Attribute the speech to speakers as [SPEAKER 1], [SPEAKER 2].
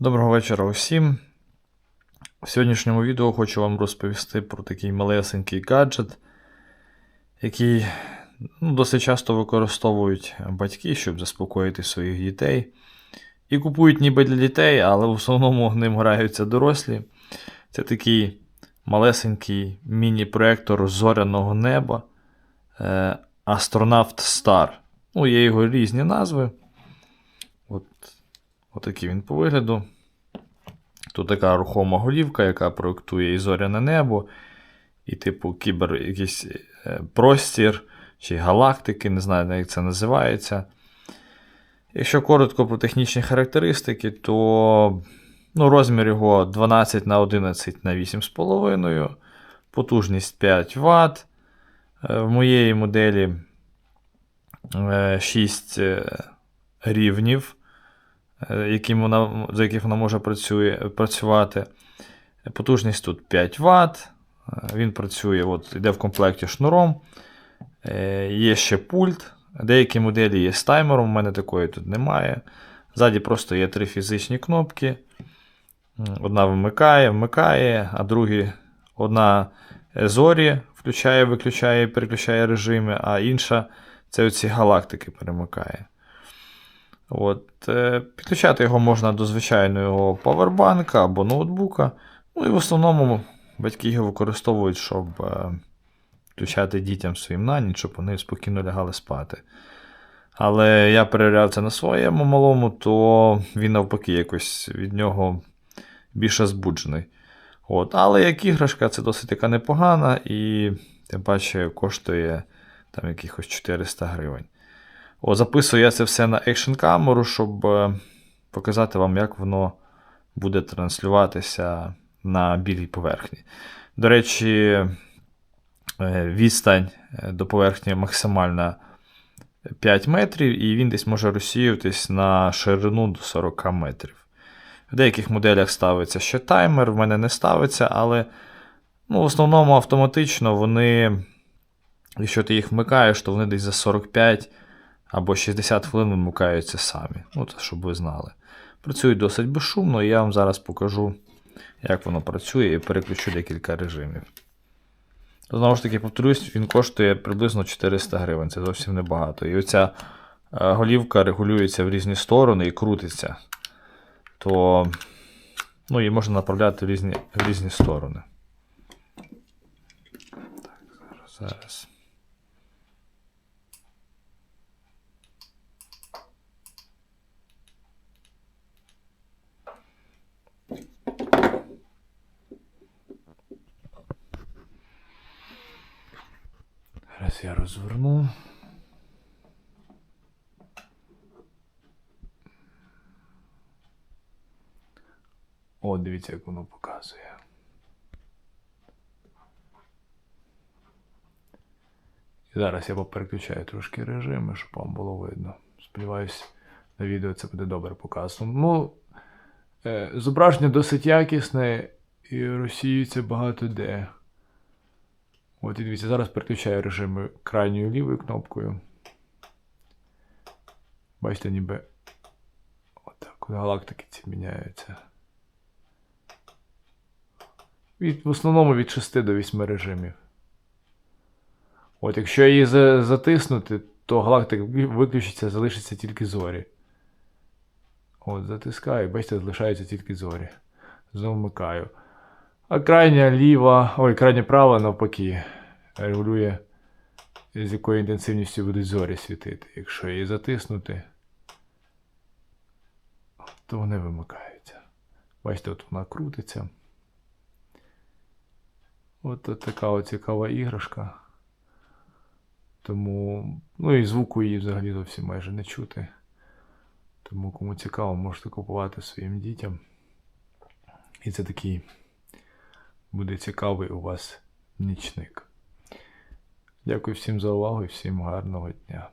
[SPEAKER 1] Доброго вечора усім. В сьогоднішньому відео хочу вам розповісти про такий малесенький гаджет, який ну, досить часто використовують батьки, щоб заспокоїти своїх дітей. І купують ніби для дітей, але в основному ним граються дорослі. Це такий малесенький міні-проектор зоряного неба е, Астронавт Star. Ну, є його різні назви. От, отакий він по вигляду. Тут така рухома голівка, яка проєктує і зоряне небо, і, типу, кібер якийсь е, простір чи галактики, не знаю, як це називається. Якщо коротко про технічні характеристики, то ну, розмір його 12 на 11 на 8,5, потужність 5 Вт. Е, В моєї моделі 6 рівнів, е, яким вона, за яких вона може працює, працювати. Потужність тут 5 Вт. Він працює, от, йде в комплекті шнуром. Е, Є ще пульт. Деякі моделі є з таймером, у мене такої тут немає. Ззаді просто є три фізичні кнопки. Одна вимикає, вмикає, а другі одна зорі включає, виключає, переключає режими, а інша це оці галактики перемикає. От, е, Підключати його можна до звичайного павербанка або ноутбука. Ну і в основному батьки його використовують, щоб е, включати дітям своїм на ніч, щоб вони спокійно лягали спати. Але я перевіряв це на своєму малому, то він навпаки якось від нього більше збуджений. От. Але як іграшка, це досить така непогана і тим паче коштує там якихось 400 гривень. О, Записую я це все на екшн камеру, щоб е, показати вам, як воно буде транслюватися на білій поверхні. До речі, е, відстань е, до поверхні максимальна 5 метрів, і він десь може розсіюватись на ширину до 40 метрів. В деяких моделях ставиться ще таймер, в мене не ставиться, але ну, в основному автоматично вони, якщо ти їх вмикаєш, то вони десь за 45 або 60 хвилин вимикаються самі. Ну, це щоб ви знали. Працюють досить безшумно, і я вам зараз покажу, як воно працює, і переключу декілька режимів. То, знову ж таки, повторюсь, він коштує приблизно 400 гривень, це зовсім небагато. І оця е, голівка регулюється в різні сторони і крутиться. То ну, її можна направляти в різні, в різні сторони. Так, зараз, зараз. Зараз я розверну. О, дивіться, як воно показує. І зараз я попереключаю трошки режими, щоб вам було видно. Сподіваюсь, на відео це буде добре показано. Ну, е, зображення досить якісне і розсіюється багато де. От і дивіться, зараз переключаю режими крайньою лівою кнопкою. Бачите, ніби отак от галактики ці міняються. Від, в основному від 6 до 8 режимів. От, якщо її за- затиснути, то галактик виключиться, залишиться тільки зорі. От, затискаю, бачите, залишаються тільки зорі. Знову вмикаю. А крайня ліва, ой, крайня права навпаки, регулює, з якою інтенсивністю будуть зорі світити. Якщо її затиснути, то вони вимикаються. Бачите, от вона крутиться. От, от така от цікава іграшка. Тому, ну і звуку її взагалі зовсім майже не чути. Тому кому цікаво, можете купувати своїм дітям. І це такий буде цікавий у вас нічник. Дякую всім за увагу і всім гарного дня.